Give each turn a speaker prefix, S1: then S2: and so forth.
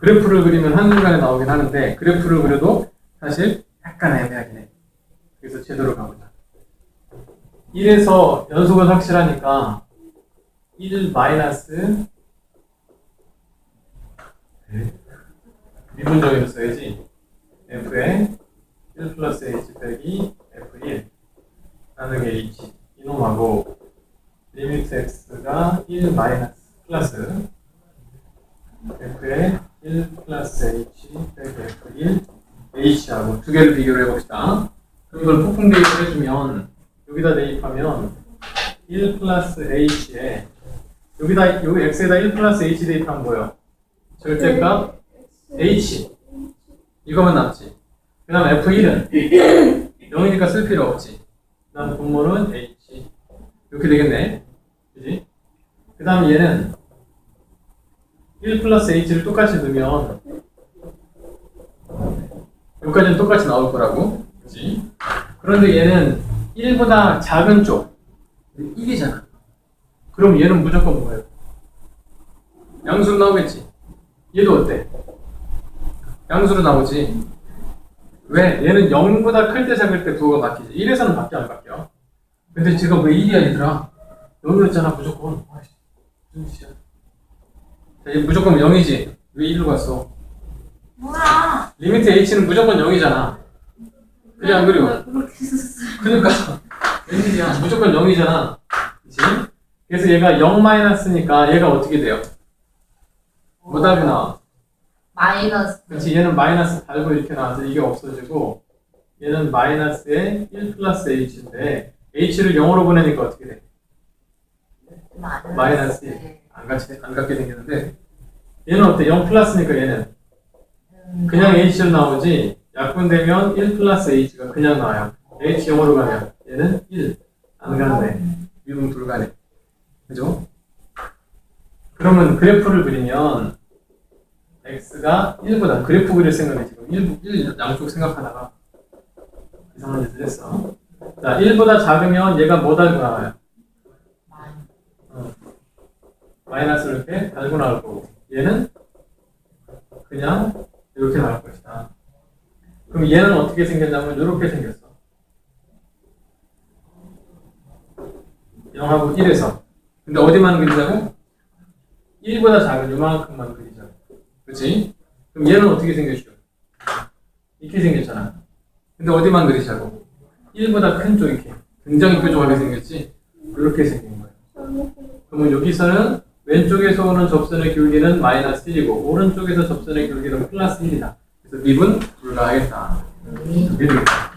S1: 그래프를 그리면 한순간에 나오긴 하는데 그래프를 그려도 사실 약간 애매하긴 해. 그래서 제대로 가보자. 1에서 연속은 확실하니까 1 마이너스 미분정의로 써야지. f에 1 플러스 h 빼기 f1 나누기 h 이놈하고 리미트 x가 1 마이너스 플러스 f에 1 플러스 h 빼기 f1 h하고 두 개를 비교를 해봅시다. 그럼 이걸 폭풍 대입을 해주면 여기다 대입하면 1 플러스 h에 여기다 여기 x에다 1 플러스 h 대입하면 뭐예요? 절대값 h 이거만 남지. 그 다음 F1은 0이니까 쓸 필요 없지. 그 다음 분모는 H. 이렇게 되겠네. 그지? 그 다음 얘는 1 플러스 H를 똑같이 넣으면 여기까지는 똑같이 나올 거라고. 그지? 그런데 얘는 1보다 작은 쪽. 1이잖아. 그럼 얘는 무조건 뭐예요? 양수로 나오겠지. 얘도 어때? 양수로 나오지. 왜? 얘는 0보다 클 때 작을 때 부호가 바뀌지. 1에서는 바뀌어 안 바뀌어? 근데 지금 왜 1이 아니더라? 0이었잖아 있잖아 무조건. 무슨 짓이야. 자, 얘 무조건 0이지. 왜 1로 갔어?
S2: 뭐야?
S1: 리미트 h는 무조건 0이잖아. 그래 안 그래요?
S2: 그렇게 썼어.
S1: 그러니까 웬일이야? 무조건 0이잖아. 그치? 그래서 얘가 0 마이너스니까 얘가 어떻게 돼요? 뭐 답이 나와?
S2: 마이너스.
S1: 그렇지 얘는 마이너스 달고 이렇게 나와서 이게 없어지고 얘는 마이너스에 1 플러스 h인데 h를 0으로 보내니까 어떻게 돼? 마이너스
S2: 네.
S1: 안 같이 안 같게 생겼는데 얘는 어때? 0 플러스니까 얘는?
S2: 음,
S1: 그냥 h로 나오지? 약분되면 1 플러스 h가 그냥 나와요. H 0으로 가면 얘는 1안 가네. 미분 불가네. 그죠? 그러면 그래프를 그리면 x가 1보다 그래프 그릴 생각에 지금 1, 1 양쪽 생각하다가 이상한 짓을 했어. 자 1보다 작으면 얘가 뭐 달고 나와요? 어. 마이너스를 이렇게 달고 나올 거고 얘는 그냥 이렇게 나올 것이다 그럼 얘는 어떻게 생겼냐면 이렇게 생겼어 0하고 1에서 근데 어디만 그리자고? 1보다 작은 요만큼만 그리자고 그렇지? 그럼 얘는 어떻게 생겼죠? 이렇게 생겼잖아 근데 어디만 그리자고? 1보다 큰 쪽 이렇게 굉장히 뾰족하게 생겼지? 이렇게 생긴 거예요 그러면 여기서는 왼쪽에서 오는 접선의 길기는 마이너스 1이고 오른쪽에서 접선의 길기는 플러스 1이다. 그래서 미분 불가하겠다. 되겠다